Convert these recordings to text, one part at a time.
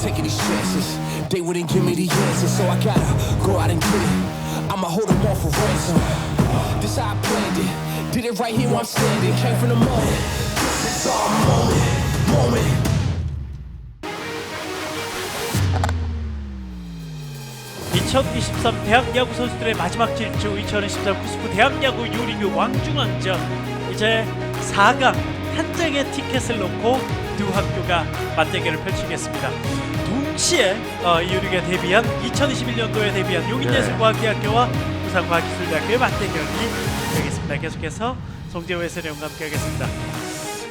taking these chances. They wouldn't give me the answers, so I gotta go out and get it. I'ma hold them off for ransom. This how I planned it. Did it right here where I'm standing. Came from the moment. This is our moment. Moment. 2023 대학야구 선수들의 마지막 질주 2023 구스프 대학야구 유리뷰 왕중왕전 이제 4강 한 장의 티켓을 놓고 두 학교가 맞대결을 펼치겠습니다. 동시에 어, 이 유리가 데뷔한 2021년도에 데뷔한 용인예술과학대학교와 부산과학기술대학교의 맞대결이 되겠습니다. 계속해서 송재호 해설위원과 함께하겠습니다.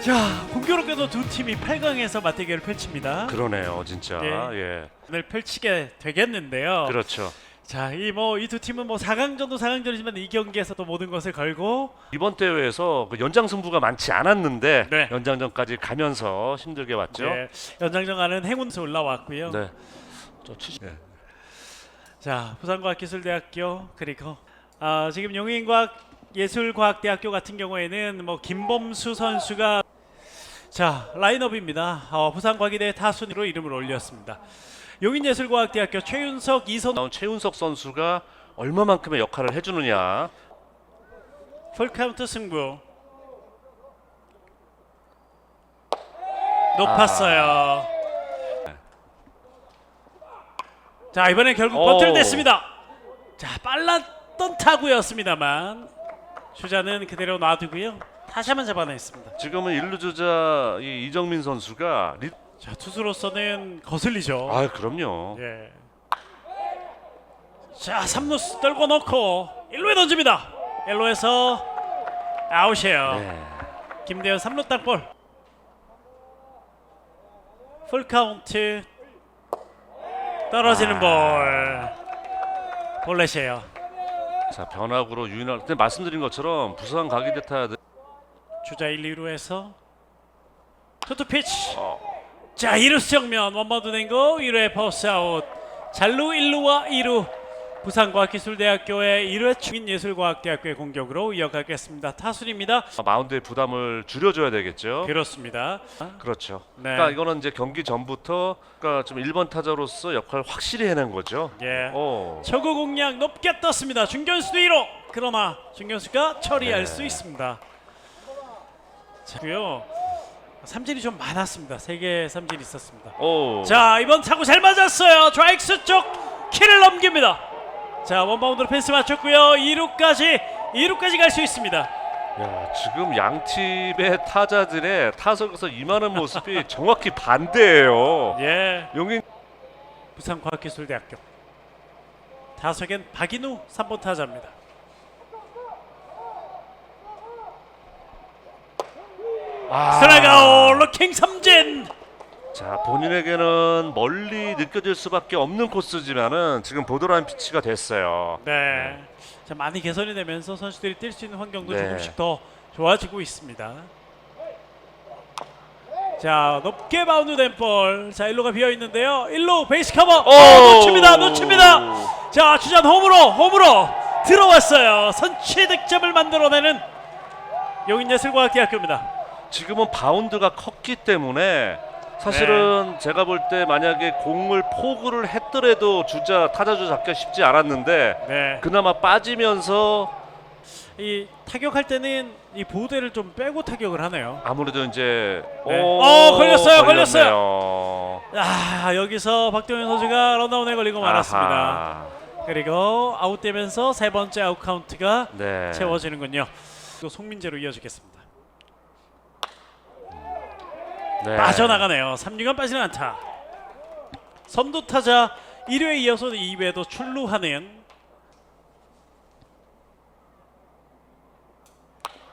자 공교롭게도 두 팀이 8강에서 맞대결을 펼칩니다. 그러네요, 진짜. 예. 예. 오늘 펼치게 되겠는데요. 그렇죠. 자, 이 뭐 이 두 팀은 뭐 4강전도 4강전이지만 이 경기에서도 모든 것을 걸고 이번 대회에서 그 연장 승부가 많지 않았는데 네. 연장전까지 가면서 힘들게 왔죠. 네, 연장전 가는 행운수 올라왔고요. 네. 저 70. 예. 자, 부산과학기술대학교 그리고 아, 지금 용인과학 예술과학대학교 같은 경우에는 뭐 김범수 선수가 자 라인업입니다. 어, 부산과기대 타순으로 이름을 올렸습니다. 용인예술과학대학교 최윤석 이선 나온 최운석 선수가 얼마만큼의 역할을 해주느냐. 풀카운트 승부 높았어요. 자 이번엔 결국 오. 버틀됐습니다. 자 빨랐던 타구였습니다만 주자는 그대로 놔두고요. 다시 한번 잡아냈습니다. 지금은 일루 주자 이 이정민 선수가 리... 자 투수로서는 거슬리죠. 아, 그럼요. 예. 자 3루수 떨고 넣고 1루에 던집니다. 1루에서 아웃이에요. 네. 김대현 3루 땅볼 풀 카운트 떨어지는 볼 볼넷이에요 자, 변화구로 유인할 때 말씀드린 것처럼 부산 가기대 타야 돼. 주자 1, 2루에서 투투 피치 어. 자 2루수 정면 원바운드 낸거 1루에 퍼스 아웃 잘루 1루와 2루 부산과학기술대학교의 1회 충인예술과학대학교의 공격으로 이어가겠습니다 타순입니다 마운드의 부담을 줄여줘야 되겠죠. 그렇습니다 그렇죠. 네. 그러니까 이거는 이제 경기 전부터 그러니까 좀 1번 타자로서 역할 확실히 해낸 거죠. 예. 어. 초구 공략 높게 떴습니다. 중견수 뒤로. 그러나 중견수가 처리할 네. 수 있습니다. 자고요. 삼진이 좀 많았습니다. 세개 삼진이 있었습니다. 오. 자 이번 타구 잘 맞았어요. 좌익수 쪽 키를 넘깁니다. 자 원바운드로 펜스 맞췄고요. 2루까지 2루까지 갈 수 있습니다. 야, 지금 양 팀의 타자들의 타석에서 임하는 모습이 정확히 반대예요. 예. 용인 부산과학기술대학교 타석엔 박인우 3번 타자입니다. 스트라이크 아웃 로킹 삼진. 자, 본인에게는 멀리 느껴질 수밖에 없는 코스지만은 지금 보드라인 피치가 됐어요. 네. 자, 많이 개선이 되면서 선수들이 뛸 수 있는 환경도 네. 조금씩 더 좋아지고 있습니다. 자, 높게 바운드된 볼. 자, 1루가 비어 있는데요. 1루 베이스 커버. 어, 놓칩니다. 놓칩니다. 자, 주전 홈으로 홈으로 들어왔어요. 선취 득점을 만들어내는 용인예술과학대학교입니다. 지금은 바운드가 컸기 때문에 사실은 제가 볼 때 만약에 공을 포구를 했더라도 주자 타자주 잡기가 쉽지 않았는데 네. 그나마 빠지면서 이 타격할 때는 이 보호대를 좀 빼고 타격을 하네요. 아무래도 이제 네. 오, 어, 걸렸어요, 걸렸어요. 아, 여기서 박동현 선수가 런다운에 걸리고 말았습니다. 아하. 그리고 아웃되면서 세 번째 아웃 카운트가 네. 채워지는군요. 또 송민재로 이어지겠습니다. 네. 빠져나가네요. 3루간 빠지는 않다. 선두 타자 1회에 이어서 2회도 출루하는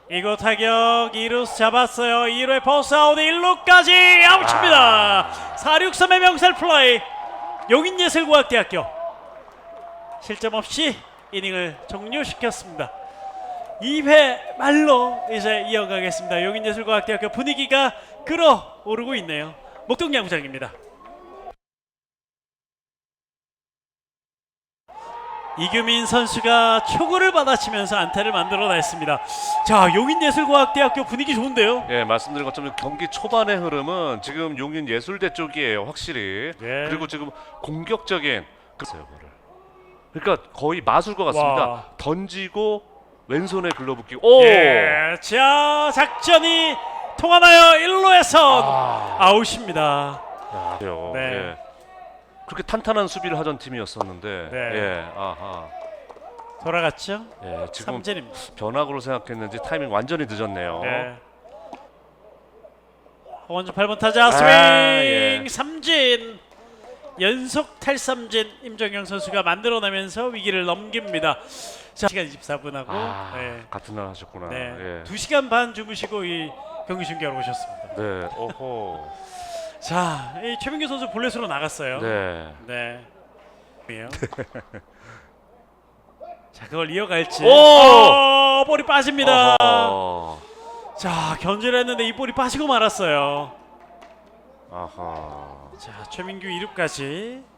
이거 타격 2루 잡았어요. 2루에 포스 아웃 1루까지 아웃입니다. 463의 명살 플라이 용인예술과학대학교 실점 없이 이닝을 종료시켰습니다. 2회 말로 이제 이어가겠습니다. 용인예술과학대학교 분위기가 끌어오르고 있네요. 목동 야구장입니다. 이규민 선수가 초구를 받아치면서 안타를 만들어냈습니다. 자, 용인예술과학대학교 분위기 좋은데요. 예, 말씀드린 것처럼 경기 초반의 흐름은 지금 용인 예술대 쪽이에요, 확실히. 예. 그리고 지금 공격적인 그거를. 그러니까 거의 마술 것 같습니다. 와. 던지고 왼손에 글러브 끼고 오! 예, 자 작전이 통하나요? 1루에서 아. 아웃입니다. 야, 그래요. 네. 예. 그렇게 탄탄한 수비를 하던 팀이었었는데 네. 예, 아하. 돌아갔죠? 예, 지금 삼진입니다. 변화구로 생각했는지 타이밍 완전히 늦었네요. 네. 원주 8번 타자 스윙 아, 예. 삼진 연속 탈삼진 임정영 선수가 만들어내면서 위기를 넘깁니다. 자, 시간 24분하고 아, 네. 같은 날 하셨구나. 네. 예. 2시간 반 주무시고 이 경기 중계하러 오셨습니다. 네. 오호. 자, 이 최민규 선수 볼넷으로 나갔어요. 네. 네. 이에요. 자, 그걸 이어갈지. 오! 어, 볼이 빠집니다. 어허. 자, 견제를 했는데 이 볼이 빠지고 말았어요. 아하. 자, 최민규 2루까지.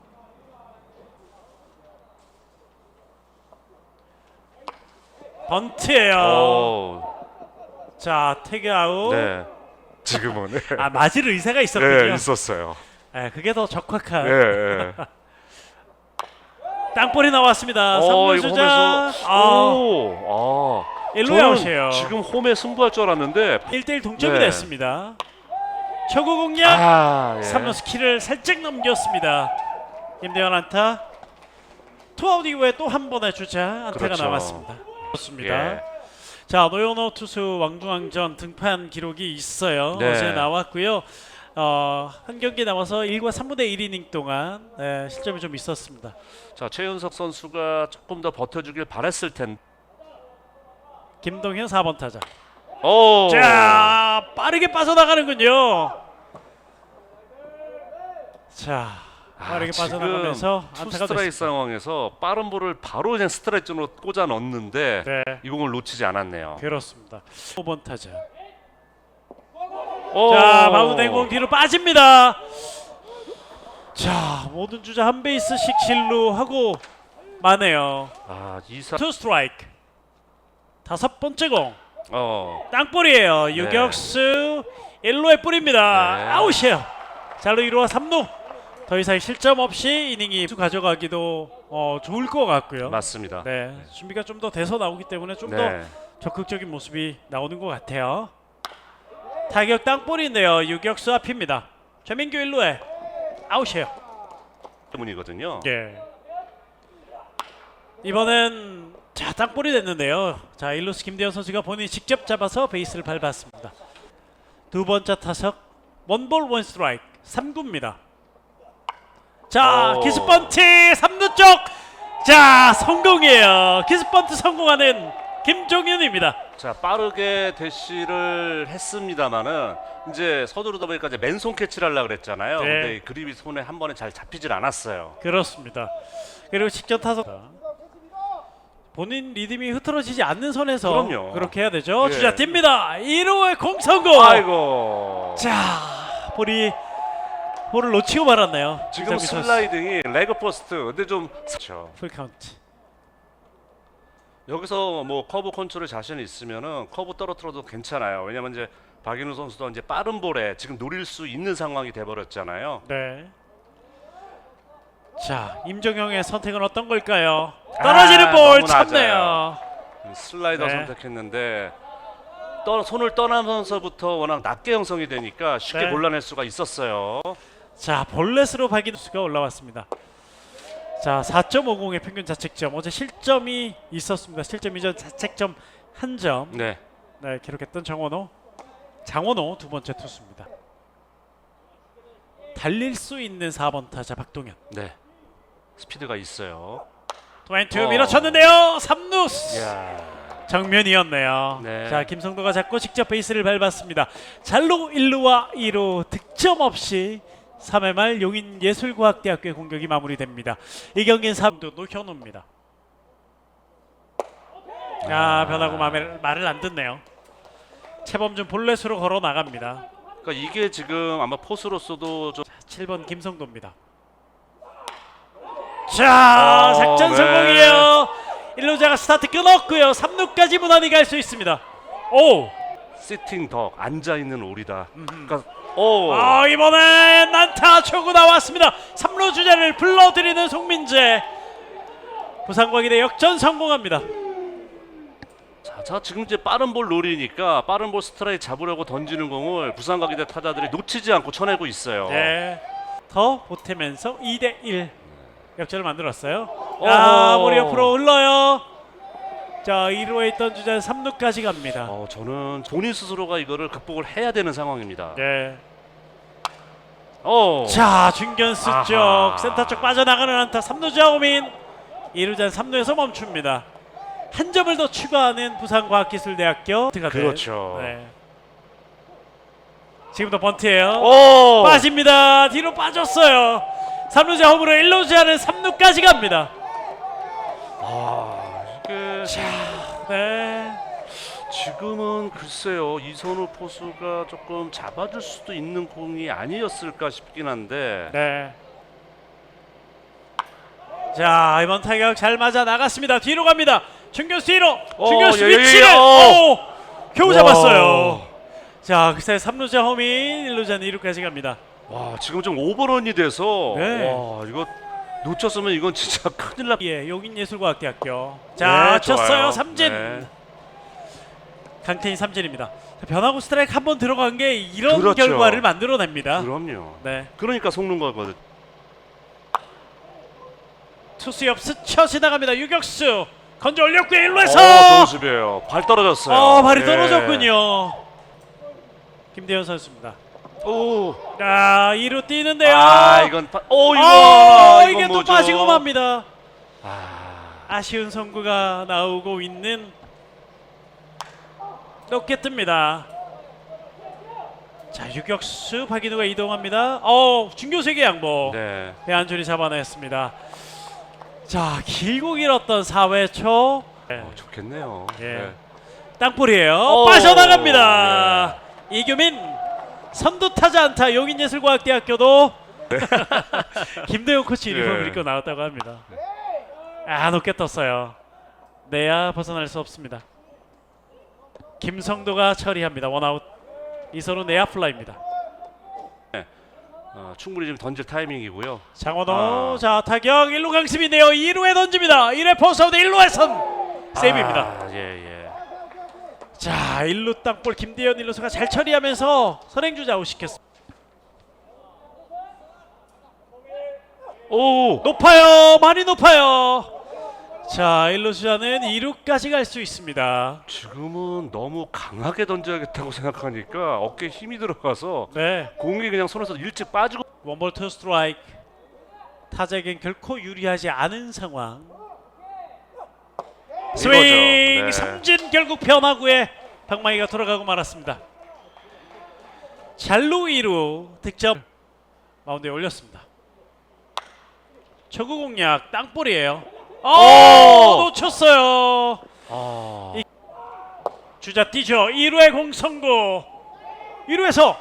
번트예요. 오. 자, 태그 아웃. 네. 지금은 네. 아, 맞을 의사가 있었군요. 네, 있었어요. 아, 그게 더 적확한. 예, 예. 땅볼이 나왔습니다. 어, 3루 이거 주자. 홈에서 아, 오. 아. 1루 저는 아웃이에요. 지금 홈에 승부할 줄 알았는데 1대1 동점이 네. 됐습니다. 초구 공략. 아, 예. 3루 스키를 살짝 넘겼습니다. 임대현 안타. 투아웃 이후에 또 한 번의 주자 안타가 그렇죠. 남았습니다. 그렇습니다. 예. 자 노현호 투수 왕중왕전 등판 기록이 있어요. 네. 어제 나왔고요. 어, 한 경기 남아서 1과 3분의 1이닝 동안 네, 실점이 좀 있었습니다. 자, 최윤석 선수가 조금 더 버텨주길 바랬을 텐데. 김동현 4번 타자. 오. 자 빠르게 빠져나가는군요. 자 빠르게 아, 빠져나가면서 지금 투 안타가 스트라이크 됐습니다. 상황에서 빠른 볼을 바로 그냥 스트라이크로 꽂아 넣었는데 네 이 공을 놓치지 않았네요. 그렇습니다. 5번 타자. 오. 자 마운드 행공 뒤로 빠집니다. 자 모든 주자 한 베이스씩 진루하고 마네요. 아, 이사 투 스트라이크. 다섯 번째 공 어. 땅볼이에요. 유격수 1루에 뿌립니다. 네. 아웃이에요. 잘로 1루와 3루. 더 이상 실점 없이 이닝이 가져가기도 어, 좋을 것 같고요. 맞습니다. 네 준비가 좀 더 돼서 나오기 때문에 좀 더 네. 적극적인 모습이 나오는 것 같아요. 타격 땅볼인데요. 유격수 앞입니다. 최민규 1루에 아웃이에요. 때문이거든요. 예. 이번엔 자 땅볼이 됐는데요. 자 일루스 김대현 선수가 본인이 직접 잡아서 베이스를 밟았습니다. 두 번째 타석 원볼 원 스트라이크 3구입니다. 자 오. 키스번트 3루 쪽. 자 성공이에요. 키스번트 성공하는 김종윤입니다. 자, 빠르게 대시를 했습니다마는 이제 서두르다 보니까 이제 맨손 캐치를 하려고 그랬잖아요. 네. 근데 이 그립이 손에 한 번에 잘 잡히질 않았어요. 그렇습니다. 그리고 직전 타석 본인 리듬이 흐트러지지 않는 선에서 그럼요. 그렇게 해야 되죠. 예. 주자 뜁니다. 1호의 공 성공. 아이고. 자 볼이 볼을 놓치고 말았네요. 지금 선수. 슬라이딩이 레그 포스트. 근데 좀 그렇죠. 풀 카운트. 여기서 뭐 커브 컨트롤 자신 있으면은 커브 떨어뜨려도 괜찮아요. 왜냐면 이제 박인우 선수도 이제 빠른 볼에 지금 노릴 수 있는 상황이 돼 버렸잖아요. 네. 자 임정영의 선택은 어떤 걸까요? 떨어지는 아, 볼 너무 참네요. 슬라이더 네. 선택했는데 떠, 손을 떠나면서부터 워낙 낮게 형성이 되니까 쉽게 네. 골라낼 수가 있었어요. 자 볼넷으로 박인우 수가 올라왔습니다. 자 4.50의 평균 자책점 어제 실점이 있었습니다. 실점 이전 자책점 한 점 네. 네, 기록했던 정원호 장원호 두 번째 투수입니다. 달릴 수 있는 4번 타자 박동현 네. 스피드가 있어요. 트웬투 어. 밀어쳤는데요 3루 이야. 정면이었네요. 네. 자 김성도가 잡고 직접 베이스를 밟았습니다. 잘로 1루와 2루 득점 없이 3회 말 용인 예술과학대학교의 공격이 마무리됩니다. 이 경기는 3루 노현우입니다. 아 변하고 말을, 말을 안 듣네요. 최범준 볼넷으로 걸어 나갑니다. 그러니까 이게 지금 아마 포수로서도 좀 7번 김성도입니다. 자, 어, 작전 네. 성공이에요. 일루자가 스타트 끊었고요. 3루까지 무난히 갈 수 있습니다. 오, 시팅 덕 앉아 있는 오리다. 그러니까 오. 아 이번엔 난타 초구 나왔습니다. 3루 주자를 불러들이는 송민재. 부산광이대 역전 성공합니다. 자, 자 지금 이제 빠른 볼 노리니까 빠른 볼 스트라이크 잡으려고 던지는 공을 부산가기대 타자들이 놓치지 않고 쳐내고 있어요. 네. 더 보태면서 2대 1 역전을 만들었어요. 아, 어허. 머리 옆으로 흘러요. 자, 2루에 있던 주자는 3루까지 갑니다. 어, 저는 본인 스스로가 이거를 극복을 해야 되는 상황입니다. 네. 어. 자, 중견수 아하. 쪽 센터 쪽 빠져나가는 안타 3루자 오민 2루자는 3루에서 멈춥니다. 한 점을 더 추가하는 부산과학기술대학교. 그렇죠. 네. 지금도 번트예요. 오. 빠집니다. 뒤로 빠졌어요. 3루자 홈으로 1루자는 3루까지 갑니다. 아, 이게 네. 지금은 글쎄요 이선우 포수가 조금 잡아줄 수도 있는 공이 아니었을까 싶긴 한데 네. 자 이번 타격 잘 맞아 나갔습니다. 뒤로 갑니다. 중견수 뒤로. 중견수 예, 예, 위치를. 예, 어. 오, 겨우 와. 잡았어요. 자 그새 3루자 홈인 1루자는 2루까지 갑니다. 와 지금 좀 오버런이 돼서 네. 와 이거 놓쳤으면 이건 진짜 큰일 날. 예, 용인예술과학대학교. 자 네, 쳤어요. 좋아요. 삼진. 네. 강태인 삼진입니다. 변화구 스트라이크 한 번 들어간 게 이런 그렇죠. 결과를 만들어냅니다. 그럼요. 네. 그러니까 속는 거거든. 투수 옆 스쳐 지나갑니다. 유격수 건져 올렸고요. 1루에서 어, 좋은 수비예요. 발 떨어졌어요. 어, 발이 예. 떨어졌군요. 김대현 선수입니다. 오. 자, 2루 뛰는데요. 아 이건 파... 오 이거 아, 이게 또 뭐죠? 빠지고 맙니다. 아, 아쉬운 선구가 나오고 있는 높게 뜹니다. 자, 유격수 박인우가 이동합니다. 어, 중교세계 양보. 네. 배한준이 잡아냈습니다. 자, 길고 길었던 4회 초. 네. 어, 좋겠네요. 예. 네. 땅볼이에요. 오. 빠져나갑니다. 이규민 선두 타자 안타 용인예술과학대학교도 김대용 코치 유니폼 예. 입고 나왔다고 합니다. 아 높게 떴어요. 내야 벗어날 수 없습니다. 김성도가 처리합니다. 원아웃. 이선우 내야 플라이입니다. 어, 충분히 좀 던질 타이밍이고요. 장원호 아. 자 타격 1루 강습인데요. 2루에 던집니다. 1회 포스아웃 1루에 선 세이브입니다. 아, 예, 예. 자 1루 땅볼 김대현 1루수가 잘 처리하면서 선행주자 아웃시켰습니다. 오! 높아요. 많이 높아요. 자 1루 주자는 2루까지 갈 수 있습니다. 지금은 너무 강하게 던져야겠다고 생각하니까 어깨에 힘이 들어가서 네. 공이 그냥 손에서 일찍 빠지고 원볼 투 스트라이크. 타자에겐 결코 유리하지 않은 상황 스윙 네. 삼진 결국 변화구에 박마이가 돌아가고 말았습니다 잘루 2루 득점 마운드에 올렸습니다 초구 공략 땅볼이에요 어 오! 놓쳤어요 아, 주자 뛰죠. 2루의 공성구. 2루에서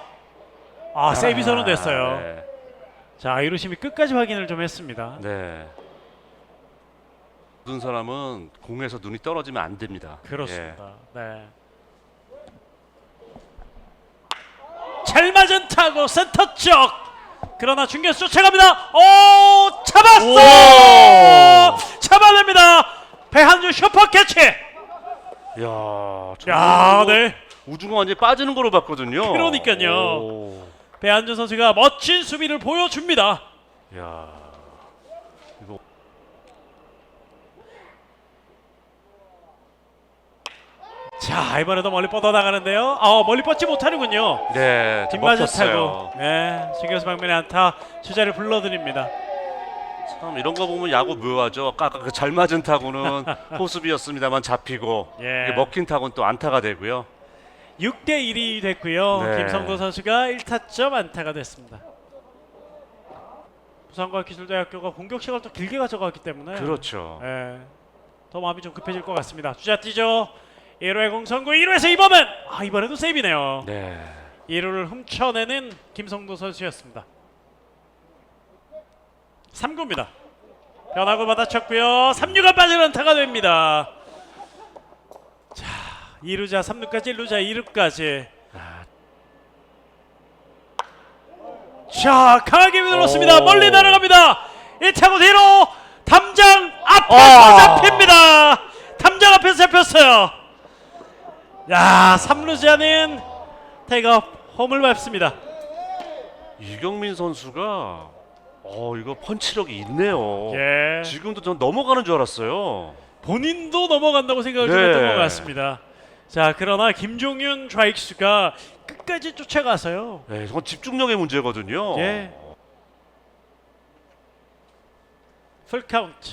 아, 세이브 선언됐어요. 네. 자, 2루 심이 끝까지 확인을 좀 했습니다. 네. 모든 사람은 공에서 눈이 떨어지면 안 됩니다. 그렇습니다. 네. 잘 맞은 타고 센터 쪽. 그러나 중견수 쫓아갑니다. 오, 잡았어! 잡아냅니다. 배한주 슈퍼 캐치. 예. 야, 야, 네. 우중가 완전히 빠지는 거로 봤거든요. 그러니까요. 오, 배한주 선수가 멋진 수비를 보여줍니다. 야, 이거 자 이번에도 멀리 뻗어 나가는데요. 아 멀리 뻗지 못하는군요. 네, 뒷맞아. 타고 네 중교수 방면에 안타 주자를 불러드립니다. 참 이런 거 보면 야구 묘하죠. 아까 그 잘 맞은 타구는 호수비였습니다만 잡히고 예. 이게 먹힌 타구는 또 안타가 되고요. 6대 1이 됐고요. 네. 김성도 선수가 1타점 안타가 됐습니다. 부산과 기술대학교가 공격 시간을 또 길게 가져갔기 때문에 그렇죠. 예, 더 마음이 좀 급해질 것 같습니다. 주자 뛰죠. 1회 공성구 1회에서 이번은 아 이번에도 세이브네요. 네. 1루를 훔쳐내는 김성도 선수였습니다. 3구입니다. 변화구 받아쳤고요. 3루가 빠지는 안타가 됩니다. 자, 2루자 3루까지 1루자 2루까지. 자, 강하게 밀었습니다. 오. 멀리 날아갑니다. 1타구 뒤로 담장 앞에서 아. 잡힙니다. 담장 앞에서 잡혔어요. 야, 3루자는 태업 홈을 밟습니다. 이경민 선수가 어 이거 펀치력이 있네요. 예. 지금도 전 넘어가는 줄 알았어요. 본인도 넘어간다고 생각을 좀 네. 했던 것 같습니다. 자, 그러나 김종윤 좌익수가 끝까지 쫓아가서요. 네, 이건 집중력의 문제거든요. 예. 풀 카운트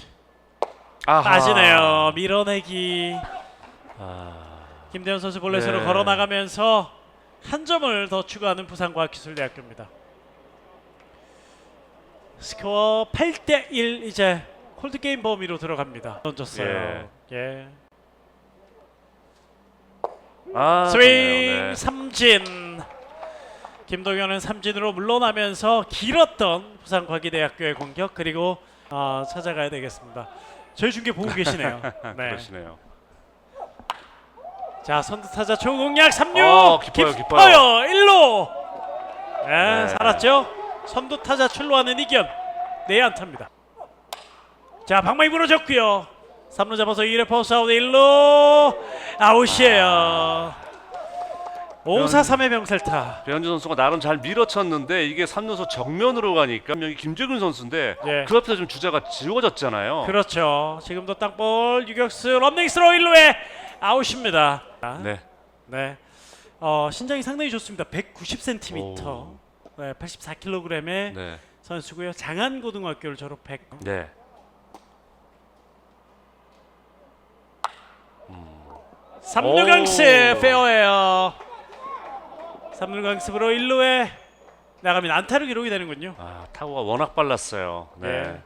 아하. 빠지네요. 밀어내기. 아, 김대현 선수 볼넷으로 네. 걸어 나가면서 한 점을 더 추가하는 부산과학기술대학교입니다. 스코어 8대 1 이제 콜드 게임 범위로 들어갑니다. 던졌어요. 예. 아, 스윙 좋네요. 네. 삼진. 김동현은 삼진으로 물러나면서 길었던 부산과기대학교의 공격 그리고 어, 찾아가야 되겠습니다. 저희 중계 보고 계시네요. 네. 그러시네요. 자 선두 타자 초공략 3루 어, 깊어요, 깊어요. 1루 네, 네. 살았죠? 선두 타자 출루하는 이견. 네 안타입니다. 자 방망이 부러졌고요. 3루 잡아서 2루 포스 아웃 1루. 아웃이에요. 5-4-3의 병살타. 배현주 선수가 나름 잘 밀어쳤는데 이게 3루수 정면으로 가니까 여기 김재균 선수인데 예. 그 앞에서 좀 주자가 지워졌잖아요. 그렇죠. 지금도 땅볼 유격수 런닝스로 1루에 아웃입니다 네. 네. 어, 신장이 상당히 좋습니다. 190cm. 오. 네, 84kg의 네. 선수고요. 장안 고등학교를 졸업했고. 네. 삼루 강습 오. 페어예요. 삼루 강습으로 1루에 나가면 안타로 기록이 되는군요. 아, 타구가 워낙 빨랐어요. 네. 네.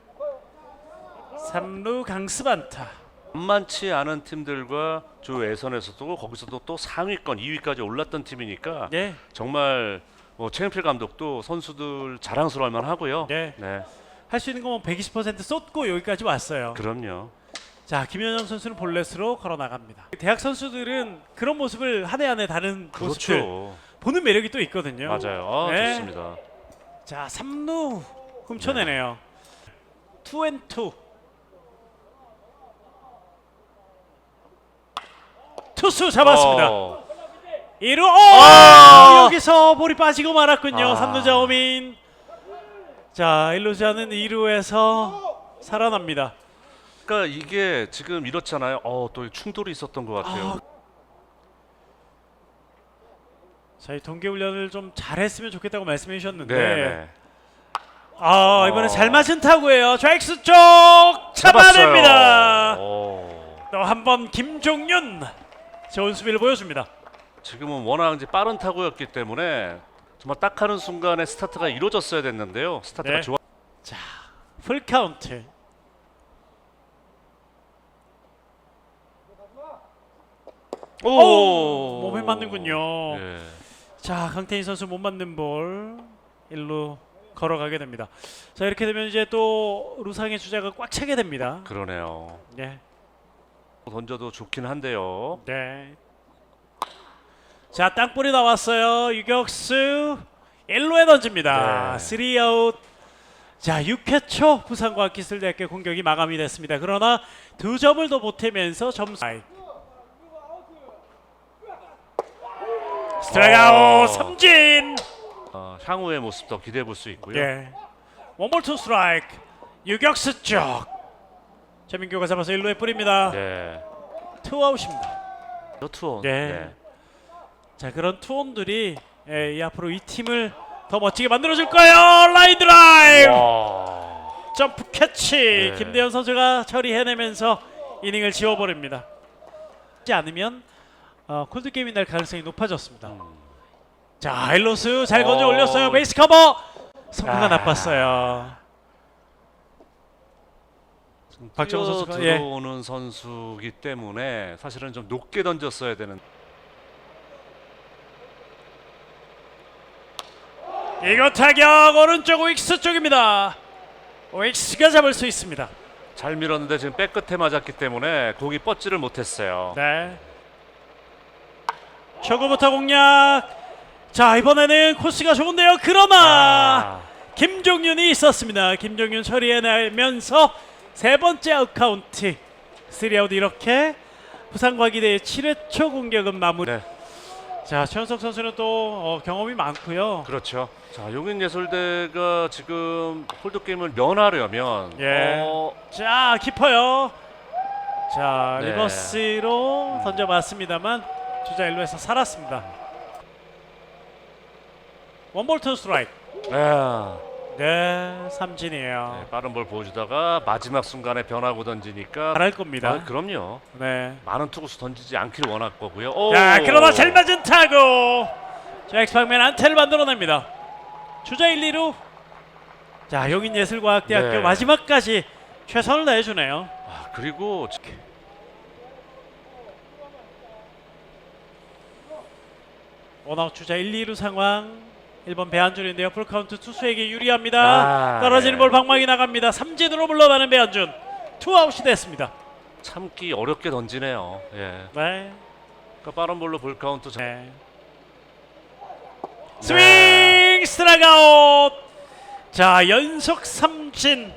삼루 강습 안타. 만만치 않은 팀들과 조 예선에서도 거기서도 또 상위권 2위까지 올랐던 팀이니까 네. 정말 뭐 최영필 감독도 선수들 자랑스러울 만하고요. 네. 네. 할 수 있는 거면 120% 쏟고 여기까지 왔어요. 그럼요. 자, 김현영 선수는 볼넷으로 걸어 나갑니다. 대학 선수들은 그런 모습을 한 해 한 해 다른 그렇죠. 보는 매력이 또 있거든요. 맞아요. 아, 네. 좋습니다. 자, 3루 훔쳐내네요. 투앤투. 투수 잡았습니다. 어, 1루 어! 아! 여기서 볼이 빠지고 말았군요. 아. 3루자 오민. 자, 1루자는 2루에서 살아납니다. 그러니까 이게 지금 이렇잖아요. 어, 또 충돌이 있었던 것 같아요. 아. 자, 이 동계 훈련을 좀 잘했으면 좋겠다고 말씀해 주셨는데 네, 네. 아, 이번에 어. 잘 맞은 타구예요. 좌익수 쪽 잡아냅니다. 어, 또 한 번 김종윤 좋은 수비를 보여줍니다. 지금은 워낙 이제 빠른 타구였기 때문에 정말 딱 하는 순간에 스타트가 이루어졌어야 됐는데요. 스타트가 네. 좋아. 자, 풀 카운트. 오, 몸에 맞는군요. 예. 자, 강태인 선수 못 맞는 볼 일루 걸어가게 됩니다. 자, 이렇게 되면 이제 또 루상의 주자가 꽉 차게 됩니다. 그러네요. 네, 던져도 좋긴 한데요. 네. 자, 땅볼이 나왔어요. 유격수 1루에 던집니다. 네. 3아웃. 자, 6회 초 부산과학기술대학교 공격이 마감이 됐습니다. 그러나 두 점을 더 보태면서 점수 스트라이크 아웃 어. 삼진. 어, 향후의 모습도 기대해 볼 수 있고요. 예. 원볼 투 스트라이크. 유격수 쪽. 최민규가 잡아서 1루에 뿌립니다. 네. 투아웃입니다. 투원. 네. 자 그런 투혼들이 예, 이 앞으로 이 팀을 더 멋지게 만들어줄 거예요. 라인 드라이브, 와. 점프 캐치. 네. 김대현 선수가 처리해내면서 이닝을 지워버립니다. 하지 않으면 어, 콜드 게임이 날 가능성이 높아졌습니다. 자 일로스 잘 건져 어. 올렸어요. 베이스 커버. 성공가 아. 나빴어요. 박정호 선수가, 예. 들어오는 선수기 때문에 사실은 좀 높게 던졌어야 되는. 이거 타격 오른쪽 윅스 쪽입니다. 윅스가 잡을 수 있습니다. 잘 밀었는데 지금 백 끝에 맞았기 때문에 공이 뻗지를 못했어요. 네. 초구부터 공략. 자 이번에는 코스가 좋은데요. 그러나 아, 김종윤이 있었습니다. 김종윤 처리해내면서 세 번째 아웃카운트 3아웃 이렇게 부산과 기대의 7회 초 공격은 마무리. 네. 자 최현석 선수는 또 어, 경험이 많고요. 그렇죠. 자, 용인예술대가 지금 홀드 게임을 면하려면 예. 어, 자 깊어요. 자 네. 리버스로 던져봤습니다만 주자 1루에서 살았습니다. 원볼 투 스트라이크. 네. 네 삼진이에요. 네, 빠른 볼 보여주다가 마지막 순간에 변하고 던지니까 잘할 겁니다. 아, 그럼요. 네. 많은 투구수 던지지 않길 원할 거고요. 오. 자 그러나 잘 맞은 타구. 자 엑스파크맨 안테를 만들어냅니다. 주자 1, 2루. 자 용인 예술과학대학교 네. 마지막까지 최선을 다해주네요. 아, 그리고 지- 원아웃 주자 1, 2루 상황 1번 배한준인데요 풀카운트 투수에게 유리합니다 아, 떨어지는 네. 볼 방망이 나갑니다 삼진으로 물러나는 배한준 투아웃이 됐습니다 참기 어렵게 던지네요. 예. 네. 그러니까 빠른 볼로 볼 카운트 자- 네. 스윙 스트라이크 아웃 자 연속 삼진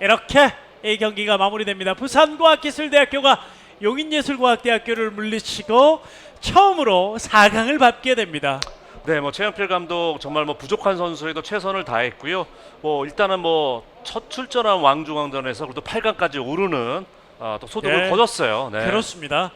이렇게 이 경기가 마무리됩니다 부산과학기술대학교가 용인예술과학대학교를 물리치고 처음으로 4강을 밟게 됩니다 네, 뭐 최영필 감독 정말 뭐 부족한 선수에도 최선을 다했고요. 뭐 일단은 뭐 첫 출전한 왕중왕전에서 그래도 8강까지 오르는 아, 또 소득을 예. 거뒀어요. 네. 그렇습니다.